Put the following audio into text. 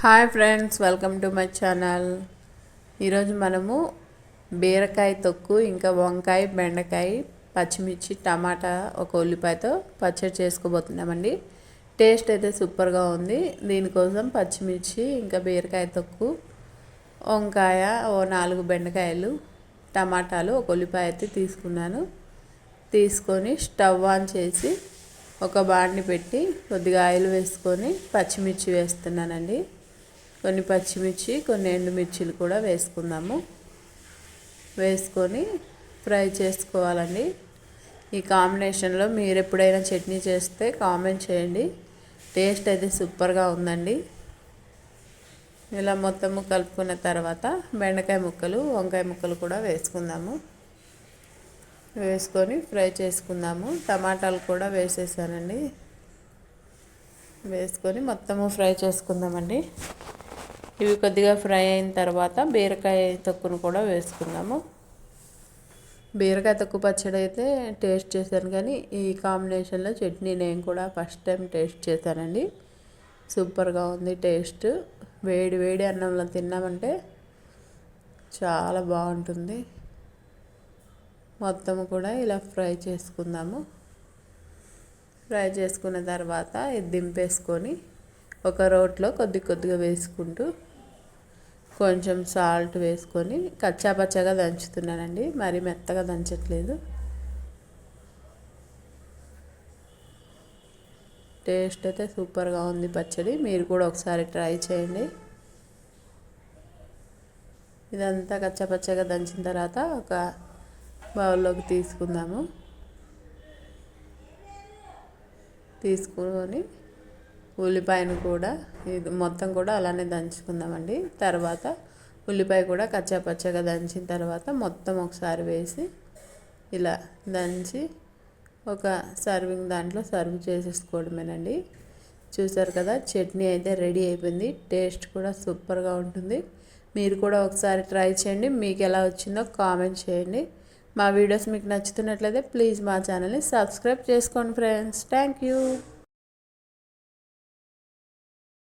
Hi friends welcome to my channel. ఈరోజు మనము బీరకాయ తొక్కు ఇంకా వంకాయ బెండకాయ పచ్చిమిర్చి టమాటా ఒక ఉల్లిపాయతో పచ్చడి చేసుకోబోతున్నామండి. టేస్ట్ అయితే సూపర్గా ఉంది. దీనికోసం పచ్చిమిర్చి ఇంకా బీరకాయ తొక్కు వంకాయ ఓ నాలుగు బెండకాయలు టమాటాలు ఒక ఉల్లిపాయ అయితే తీసుకున్నాను. తీసుకొని స్టవ్ ఆన్ చేసి ఒక బాండి పెట్టి కొద్దిగా ఆయిల్ వేసుకొని పచ్చిమిర్చి వేస్తున్నానండి. కొన్ని పచ్చిమిర్చి కొన్ని ఎండుమిర్చిలు కూడా వేసుకుందాము. వేసుకొని ఫ్రై చేసుకోవాలండి. ఈ కాంబినేషన్లో మీరు ఎప్పుడైనా చట్నీ చేస్తే కామెంట్ చేయండి. టేస్ట్ అయితే సూపర్గా ఉందండి. ఇలా మొత్తము కలుపుకున్న తర్వాత బెండకాయ ముక్కలు వంకాయ ముక్కలు కూడా వేసుకుందాము. వేసుకొని ఫ్రై చేసుకుందాము. టమాటాలు కూడా వేసేసానండి. వేసుకొని మొత్తము ఫ్రై చేసుకుందామండి. ఇవి కొద్దిగా ఫ్రై అయిన తర్వాత బీరకాయ తొక్కును కూడా వేసుకుందాము. బీరకాయ తొక్కు పచ్చడి అయితే టేస్ట్ చేశాను కానీ ఈ కాంబినేషన్లో చట్నీ నేను కూడా ఫస్ట్ టైం టేస్ట్ చేశానండి. సూపర్గా ఉంది టేస్ట్. వేడి వేడి అన్నంలో తిన్నామంటే చాలా బాగుంటుంది. మొత్తం కూడా ఇలా ఫ్రై చేసుకుందాము. ఫ్రై చేసుకున్న తర్వాత ఇది దింపేసుకొని ఒక రోట్లో కొద్ది కొద్దిగా వేసుకుంటూ కొంచెం సాల్ట్ వేసుకొని కచ్చాపచ్చాగా దంచుతున్నానండి. మరి మెత్తగా దంచట్లేదు. టేస్ట్ అయితే సూపర్గా ఉంది పచ్చడి. మీరు కూడా ఒకసారి ట్రై చేయండి. ఇదంతా కచ్చాపచ్చగా దంచిన తర్వాత ఒక బౌల్లోకి తీసుకుందాము. తీసుకొని ఉల్లిపాయను కూడా ఇది మొత్తం కూడా అలానే దంచుకుందామండి. తర్వాత ఉల్లిపాయ కూడా కచ్చాపచ్చగా దంచిన తర్వాత మొత్తం ఒకసారి వేసి ఇలా దంచి ఒక సర్వింగ్ దాంట్లో సర్వ్ చేసేసుకోవడమేనండి. చూసారు కదా చట్నీ అయితే రెడీ అయిపోయింది. టేస్ట్ కూడా సూపర్గా ఉంటుంది. మీరు కూడా ఒకసారి ట్రై చేయండి. మీకు ఎలా వచ్చిందో కామెంట్ చేయండి. మా వీడియోస్ మీకు నచ్చుతున్నట్లయితే ప్లీజ్ మా ఛానల్ని సబ్స్క్రైబ్ చేసుకోండి ఫ్రెండ్స్. Thank you.